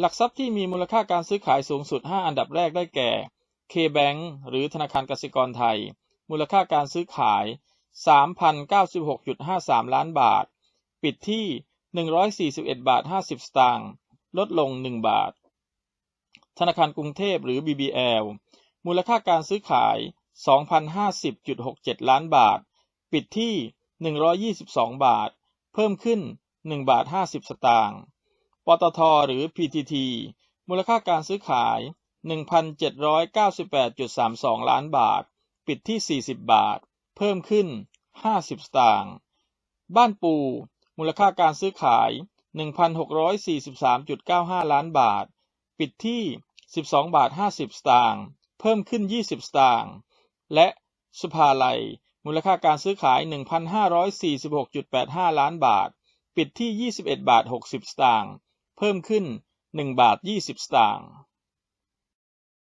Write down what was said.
หลักทรัพย์ที่มีมูลค่าการซื้อขายสูงสุด 5 อันดับแรกได้แก่ K-Bank หรือธนาคารกสิกรไทย มูลค่าการซื้อขาย 3,096.53 ล้านบาท ปิดที่ 141 บาท 50 สตางค์ ลดลง 1 บาท ธนาคารกรุงเทพหรือ BBL มูลค่าการซื้อขาย 2,050.67 ล้านบาท ปิดที่ 122 บาท เพิ่มขึ้น 1 บาท 50 สตางค์ ปตทหรือ PTT มูลค่าการซื้อขาย 1,798.32 ล้านบาท ปิดที่ 40 บาท เพิ่มขึ้น 50 สตางค์ บ้านปู มูลค่าการซื้อขาย 1,643.95 ล้านบาท ปิดที่ 12 บาท 50 สตางค์ เพิ่มขึ้น 20 สตางค์ และสุภาลัย มูลค่าการซื้อขาย 1,546.85 ล้านบาท ปิดที่ 21 บาท 60 สตางค์ เพิ่มขึ้น 1 บาท 20 สตางค์